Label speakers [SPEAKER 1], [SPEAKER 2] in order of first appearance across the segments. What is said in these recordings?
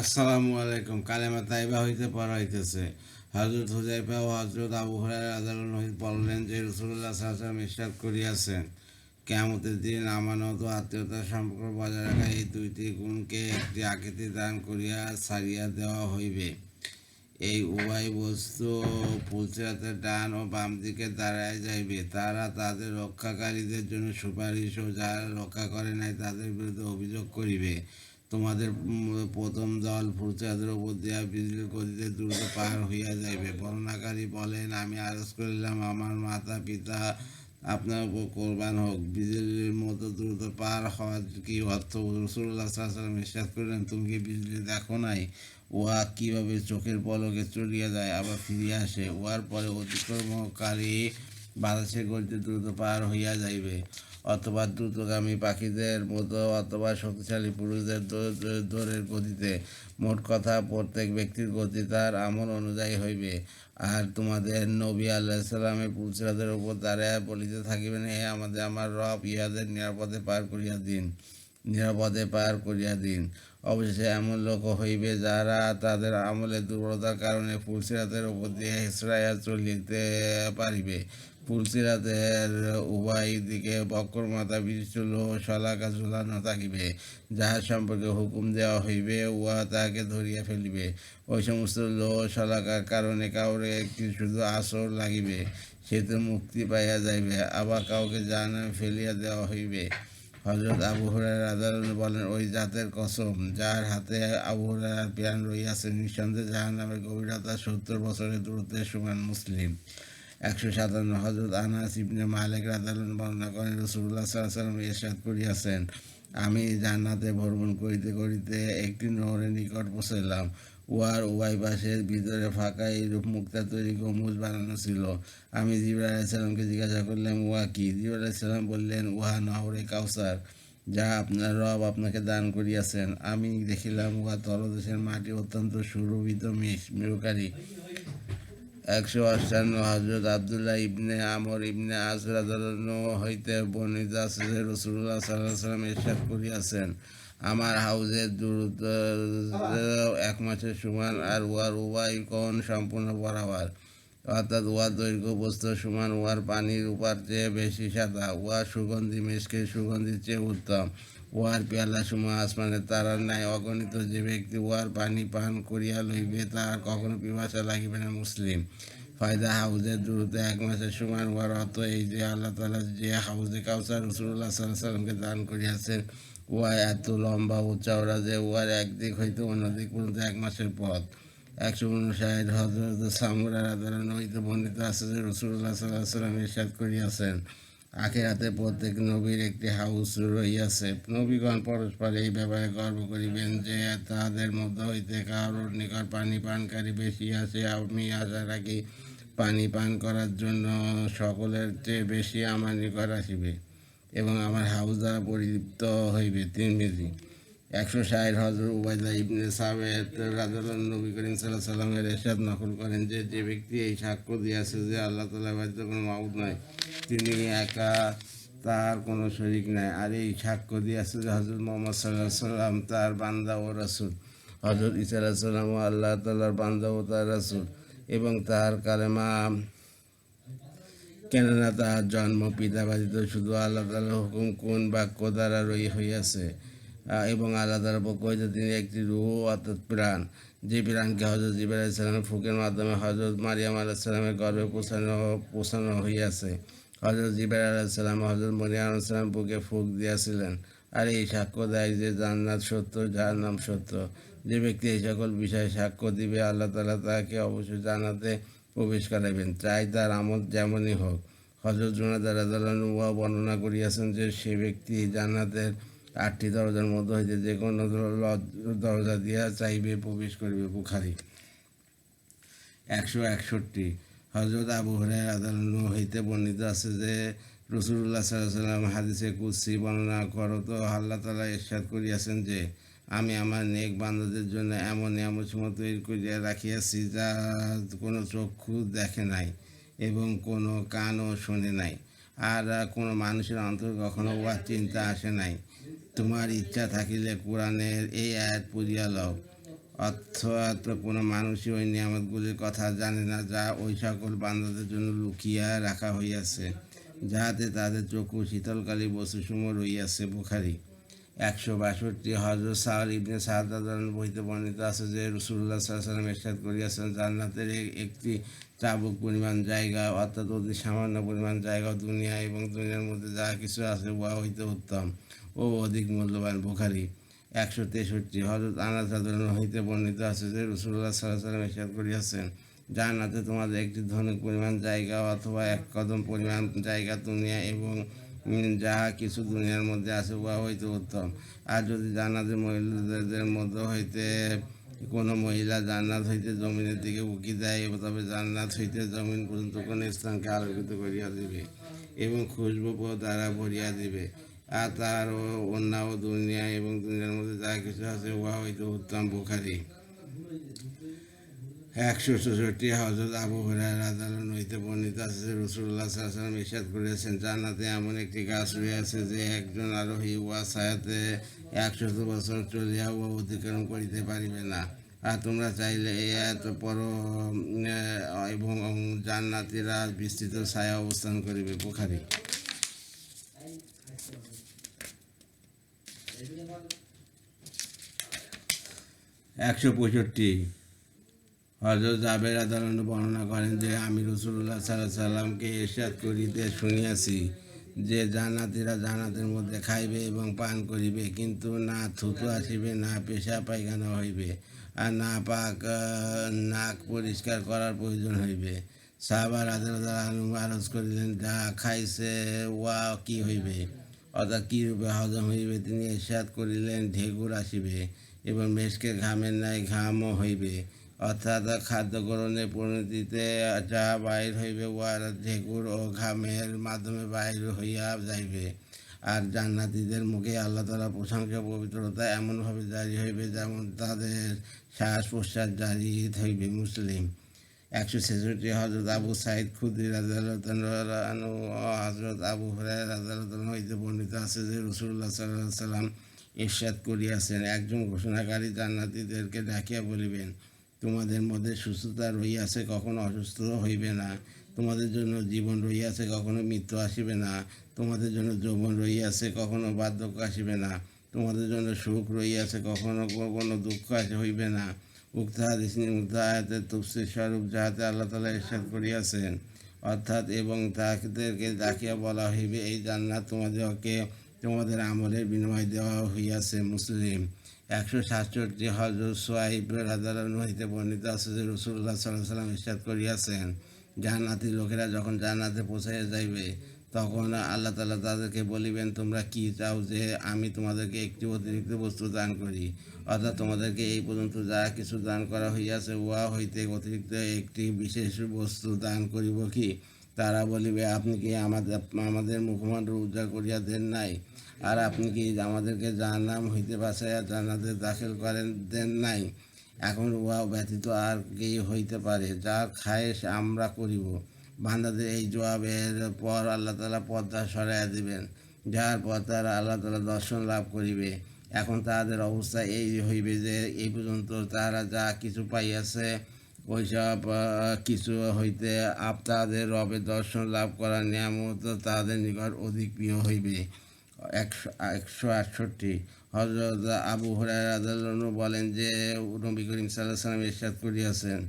[SPEAKER 1] আসসালামু আলাইকুম। কালেমা তাইবা হইতে পড়া হইতেছে। হজরত হুজাইফা ও হজরত আবু রাদিয়াল্লাহু আনহু বললেন যে আলাইহি ওয়াসাল্লাম ইরশাদ করিয়াছেন। কিয়ামতের দিন আমানত ও আত্মীয়তার সম্পর্ক বজায় রাখা এই দুইটি গুণকে একটি আকৃতি দান করিয়া ছাড়িয়া দেওয়া হইবে। এই উভয় বস্তু ফুলসিরাতের ডান ও বাম দিকে দাঁড়ায় যাইবে। তারা তাদের রক্ষাকারীদের জন্য সুপারিশ ও যারা রক্ষা করে নাই তাদের বিরুদ্ধে অভিযোগ করিবে। তোমাদের প্রথম দল ফুলসিরাতের উপর দিয়া বিজলির গতিতে দ্রুত পার হইয়া যাইবে। বর্ণাকারী বলেন, আমি আরজ করিলাম, আমার মাতা, পিতা আপনার উপর কোরবান হোক। বিজলির মতো দ্রুত পার হওয়ার কি অর্থ? রসুল্লাহ সাল্লাম করলেন, তুমি কি বিজলি দেখো নাই? উহা কীভাবে চোখের পলকে চলিয়া যায়, আবার ফিরিয়া আসে? উহার পরে অতিক্রমকারী বাতাসের গতিতে দ্রুত পার হইয়া যাইবে। অথবা দ্রুতগামী পাখিদের মতো অথবা শক্তিশালী পুরুষদের দৌড়ের গতিতে। মোট কথা, প্রত্যেক ব্যক্তির গতি তার আমল অনুযায়ী হইবে। আর তোমাদের নবী আল্লাহ সাল্লামের পুরুষরাদের উপর দাঁড়ায় বলিতে থাকিবেন হে আমাদের, আমার রব ইহাদের নিরাপদে পার করিয়া দিন, নিরাপদে পার করিয়া দিন। অবশেষে এমন লোক হইবে যারা তাদের আমলের দুর্বলতার কারণে ফুলসিরাতের উপর দিয়ে হেসরাইয়া চলিতে পারিবে। ফুলসিরাতের উভয় দিকে বক্র মাথা বিশিষ্ট লোহ শলাকা ঝুলানো থাকিবে। যাহার সম্পর্কে হুকুম দেওয়া হইবে, উহা তাহাকে ধরিয়া ফেলিবে। ওই সমস্ত লোহ শলাকার কারণে কাউরে একটি শুধু আসর লাগিবে, সে তো মুক্তি পাইয়া যাইবে, আবার কাউকে জানা ফেলিয়া দেওয়া হইবে। হজরত আবু হুরায়রা আদালত বলেন, ওই জাতের কসম যার হাতে আবু হুরায়রার প্রাণ রইয়াছে নিঃসন্দেহে যাহার নামের গভীরতা সত্তর বছরের দূরত্বের সমান মুসলিম। একশো সাতান্ন হজরত আনাস ইবনে মালিক রাদালন বর্ণনা করেন রসুল্লাহ সাল্লাম এরশাদ করিয়াছেন, আমি জান্নাতে ভ্রমণ করিতে করিতে একটি নহরের নিকট পৌঁছলাম উহার উভয় পাশের ভিতরে ফাঁকা এইরূপ মুক্তা তৈরি গম্বুজ বানানো ছিল। আমি জিবরা আলাইসাল্লামকে জিজ্ঞাসা করলাম, উহা কি? জিবরা আলাইসাল্লাম বললেন, উহা নহরে কাউসার, যা আপনার রব আপনাকে দান করিয়াছেন। আমি দেখিলাম উহা তলদেশের মাটি অত্যন্ত সুরভিত মিশ মেরুকারী একশো অষ্টান্ন হজরত আবদুল্লাহ ইবনে আমর ইবনে আসরাদন হইতে বর্ণিত আছে রসুল্লাহ সাল্লাহ সাল্লাম এরশাদ করিয়াছেন, আমার হাউজের দূরত্ব এক মাসের সমান আর উহার উভয় কোণ সম্পূর্ণ বরাবর। অর্থাৎ উহার দৈর্ঘ্য, বস্তু সমান, উহার পানির উপার চেয়ে বেশি সাদা, উহার সুগন্ধি মেশকের সুগন্ধির চেয়ে উত্তম। উহার পেয়ালা সময় আসমানের তারার ন্যায় অগণিত যে ব্যক্তি উহার পানি পান করিয়া লইবে, তাহার কখনো পিপাসা লাগিবে না মুসলিম। ফায়দা হাউজের দূরত্ব এক মাসের সমান উহার অর্থ এই যে আল্লাহ তালা যে হাউজে কাউসার রসুল্লাহ সাল্লাহ সাল্লামকে দান করিয়াছেন, উহা এত লম্বা ও যে উহার একদিক হইতে অন্যদিক পর্যন্ত এক মাসের পথ। একশো উনষাট হজরত সামুরা রাধারণ হইতে বর্ণিত আছে যে রসুল্লাহ সাল্লাহ সাল্লাম ইরশাদ করিয়াছেন। আখেরাতে প্রত্যেক নবীর একটি হাউস রইয়াছে নবীগণ পরস্পর এই ব্যাপারে গর্ব করিবেন যে, তাহাদের মধ্যে হইতে কারোর নিকট পানি পানকারী বেশি আছে আমি আশা রাখি পানি পান করার জন্য সকলের চেয়ে বেশি আমার নিকট আসিবে এবং আমার হাউস দ্বারা পরিতৃপ্ত হইবে। তিরমিজি একশো ষাট হজর উবায়দা ইবনে সাবেদ রাজুল্লাহ নবী করিম সাল্লাহ সাল্লামের এরশাদ নকল করেন যে যে ব্যক্তি এই সাক্ষ্য দিয়েছে যে আল্লাহ তালা বাড়িতে কোনো মাউদ নয় তিনি একা, তার কোনো শরিক নাই। আর এই সাক্ষ্য দিয়েছে যে হজরত মোহাম্মদ সাল্লাহ সাল্লাম তার বান্দা ও রাসুল। হজরত ইসা আলাহ সাল্লাম ও আল্লাহ তাল্লার বান্দা ও তার রাসুল। এবং তার কালেমা, কেননা তাহার জন্ম পিতা বাধিত শুধু আল্লাহ তালার হুকুম কোন বাক্য দ্বারা রই হইয়াছে? এবং আল্লাহ পক্ষ হইতে তিনি একটি রুহ অর্থাৎ প্রাণ। যে প্রাণকে হজরত জিবাহ আলাইসালামের ফুকের মাধ্যমে হজরত মারিয়াম আলাইসালামের গর্ভে পোষানো পোষানো হইয়াছে। হজরত জিবাহ আলাইসালাম হজরত মরিয়াম আলাইসালাম বুকে ফুক দিয়াছিলেন। আর এই সাক্ষ্য দেয় যে জান্নাত সত্য যার নাম সত্য। যে ব্যক্তি এই সকল বিষয়ে সাক্ষ্য দিবে, আল্লাহ তালা তাকে অবশ্যই জানাতে প্রবেশ করাইবেন। চাই তার আমল যেমনই হোক। হজরত জুনাদ রাজালানুয়া বর্ণনা করিয়াছেন যে সে ব্যক্তি জান্নাতের আটটি দরজার মধ্যে হইতে যে কোনো দরজা দিয়া চাইবে, প্রবেশ করিবে বুখারি। একশো একষট্টি। হজরত আবু হরাই আদালন হইতে বর্ণিত আছে যে রসুল্লাহ সাল্লাম হাদিসে কুৎসি বর্ণনা করো তো, আল্লাহ তালা ইরশাদ করিয়াছেন যে, আমি আমার নেক বান্ধবদের জন্য এমন নিয়ামতসমূহ তৈরি করিয়া রাখিয়াছি যা কোনো চক্ষু দেখে নাই এবং কোনো কানও শোনে নাই। আর কোনো মানুষের অন্তর কখনো উহার চিন্তা আসে নাই। তোমার ইচ্ছা থাকিলে কোরআনের এই আয়াত পড়িয়া লও। অর্থাৎ কোনো মানুষই ওই নিয়ামতগুলির কথা জানে না যা ওই সকল বান্ধবদের জন্য লুকিয়া রাখা হইয়াছে, যাহাতে তাদের চক্ষু শীতলকালী বস্তুসমূহ রইয়াছে বুখারি। একশো বাষট্টি হজরত সাহর ইবনে সাহাদান বইতে বর্ণিত আছে যে রসুল্লাহ সাল্লাম এরশাদ করিয়াছেন, জান্নাতের একটি চাবুক পরিমাণ জায়গা, অর্থাৎ অতি সামান্য পরিমাণ জায়গা, দুনিয়া এবং দুনিয়ার মধ্যে যা কিছু আছে উহা হইতে উত্তম ও অধিক মূল্যবান। বুখারি একশো তেষট্টি হজরত রাদিয়াল্লাহু হইতে বর্ণিত আছে যে রসুল্লাহ সাল্লাহ সাল্লাম এরশাদ করিয়াছেন, জান্নাতে তোমাদের একটি ধনুক পরিমাণ জায়গা অথবা এক কদম পরিমাণ জায়গা, দুনিয়া এবং উম, যাহা কিছু দুনিয়ার মধ্যে আছে উহা হইতে উত্তম। আর যদি জান্নাতের মহিলাদের মধ্য হইতে কোনো মহিলা জান্নাত হইতে জমিনের দিকে উকি দেয় তবে জান্নাত হইতে জমিন পর্যন্ত কোনো স্থানকে আলোকিত করিয়া দিবে এবং খুশবু দ্বারা ভরিয়া দিবে। আর ও- অন্য দুনিয়া এবং দুনিয়ার মধ্যে যা কিছু আছে উহা হইতে উত্তম বুখারি। একশো চৌষট্টি হজরত আবু রাদিয়াল্লাহু হইতে বর্ণিত আছে রসুল্লাহ সাল্লাম ইরশাদ করিয়াছেন জান্নাতে এমন একটি গাছ রয়েছে যে একজন আরোহী উহা ছায়াতে একশত বছর চলিয়া উহা অতিক্রম করিতে পারিবে না আর তোমরা চাইলে এত পর এবং জান্নাতিরা বিস্তৃত ছায়া অবস্থান করিবে বুখারি একশো পঁয়ষট্টি। হজরত জাবের আদালত বর্ণনা করেন যে, আমি রসুল্লাহ সাল্লাহ সাল্লামকে এরশাদ করিতে শুনিয়াছি যে, জান্নাতিরা জান্নাতের মধ্যে খাইবে এবং পান করিবে, কিন্তু না থুতু আসিবে, না পেশা পায়খানা হইবে আর না পাক নাক পরিষ্কার করার প্রয়োজন হইবে। সাহাবার আদালত আরজ করিলেন, যা খাইছে, ওয়া কি হইবে? অর্থাৎ কী রূপে হজম হইবে? তিনি এরশাদ করিলেন, ঢেকুর আসিবে এবং মেষকে ঘামের ন্যায় ঘামও হইবে। অর্থাৎ খাদ্য গ্রহণের পরিণতিতে যা বাইর হইবে উহার ঢেকুর ও ঘামের মাধ্যমে বাইর হইয়া যাইবে। আর জান্নাতীদের মুখে আল্লাহ তালা প্রশংসা পবিত্রতা এমনভাবে জারি হইবে যেমন তাদের শ্বাস প্রশ্বাস জারি হইবে মুসলিম। একশো ছেষট্টি হজরত আবু সাইদ খুদ্দির রাজু হজরত আবু হরাই রাজু হইতে বর্ণিত আছে যে রসুল্লাহ সাল্লাহ সাল্লাম ইরশাদ করিয়াছেন। একজন ঘোষণাকারী জান্নাতীদেরকে ডাকিয়া বলিবেন তোমাদের মধ্যে সুস্থতা রহিয়াছে, কখনো অসুস্থ হইবে না। তোমাদের জন্য জীবন রহিয়াছে, কখনো মৃত্যু আসিবে না। তোমাদের জন্য যৌবন রহিয়াছে, কখনো বার্ধক্য আসিবে না। তোমাদের জন্য সুখ রহিয়াছে, কখনো কখনো দুঃখ আসে হইবে না। উক্ত আয়াতের তফসির স্বরূপ যাহাতে আল্লাহ তালা ইরশাদ করিয়াছেন। অর্থাৎ এবং তাদেরকে ডাকিয়া বলা হইবে, এই জান্নাত তোমাদেরকে, তোমাদের আমলের বিনিময় দেওয়া হইয়াছে, মুসলিম। একশো সাতষট্টি হজরত সোয়াইব হইতে বর্ণিত আছে যে রসুল্লাহ সাল্লাহ সাল্লাম ইরশাদ করিয়াছেন, জান্নাতি লোকেরা যখন জান্নাতে পৌঁছাইয়া যাইবে, তখন আল্লাহ তালা তাদেরকে বলিবেন, তোমরা কি চাও যে আমি তোমাদেরকে একটি অতিরিক্ত বস্তু দান করি? অর্থাৎ তোমাদেরকে এই পর্যন্ত যা কিছু দান করা হইয়াছে, উহা হইতে অতিরিক্ত একটি বিশেষ বস্তু দান করিব কি? তারা বলিবে, আপনি কি আমাদের আমাদের মুখমণ্ডল উদ্ধার করিয়া দেন নাই? আর আপনি কি আমাদেরকে জাহান্নাম হইতে বাঁচাইয়া জান্নাতে দাখিল করেন, দেন নাই? এখন উহা ব্যতীত আর কি হইতে পারে যা খায়েশ আমরা করিব। বান্দাদের এই জবাবের পর আল্লাহ তালা পর্দা সরাইয়া দিবেন, যার পর তারা আল্লাহ তালা দর্শন লাভ করিবে। এখন তাদের অবস্থা এই হইবে যে, এই পর্যন্ত তারা যা কিছু পাইয়াছে, ওইসব কিছু হইতে আপ তাদের রবের দর্শন লাভ করার নিয়ামত তাদের নিকট অধিক প্রিয় হইবে। একশো আটষট্টি। হজরত আবু হরাই বলেন যে, নবী করিম সাল্লাহ সাল্লাম ইরশাদ করিয়াছেন।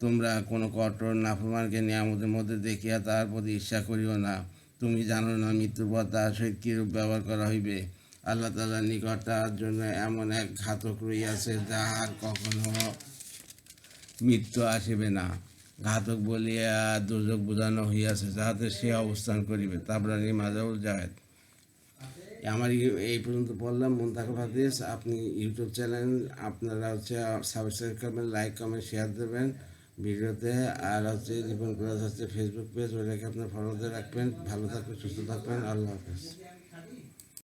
[SPEAKER 1] তোমরা কোনো কঠোর নাফরমানকে নিয়ামতের মধ্যে দেখিয়া তার প্রতি ঈর্ষা করিও না। তুমি জানো না মৃত্যুর পর তার সহিত কীরূপ ব্যবহার করা হইবে। আল্লাহ তালার নিকট তার জন্য এমন এক ঘাতক রইয়াছে যাহার কখনো মৃত্যু আসিবে না। ঘাতক বলিয়া দুর্যোগ বোঝানো হইয়াছে যাহাতে সে অবস্থান করিবে। তাবরানি মাজাউল জাহেদ আমার এই- পর্যন্ত বললাম। মুন্তাকিব হাদিস আপনি ইউটিউব চ্যানেল আপনারা হচ্ছে সাবস্ক্রাইব করবেন লাইক কমেন্ট শেয়ার দেবেন ভিডিওতে। আর হচ্ছে জীবন ক্লাস হচ্ছে ফেসবুক পেজ ওটাকে আপনার ফলোতে রাখবেন। ভালো থাকবেন, সুস্থ থাকবেন। আল্লাহ হাফেজ।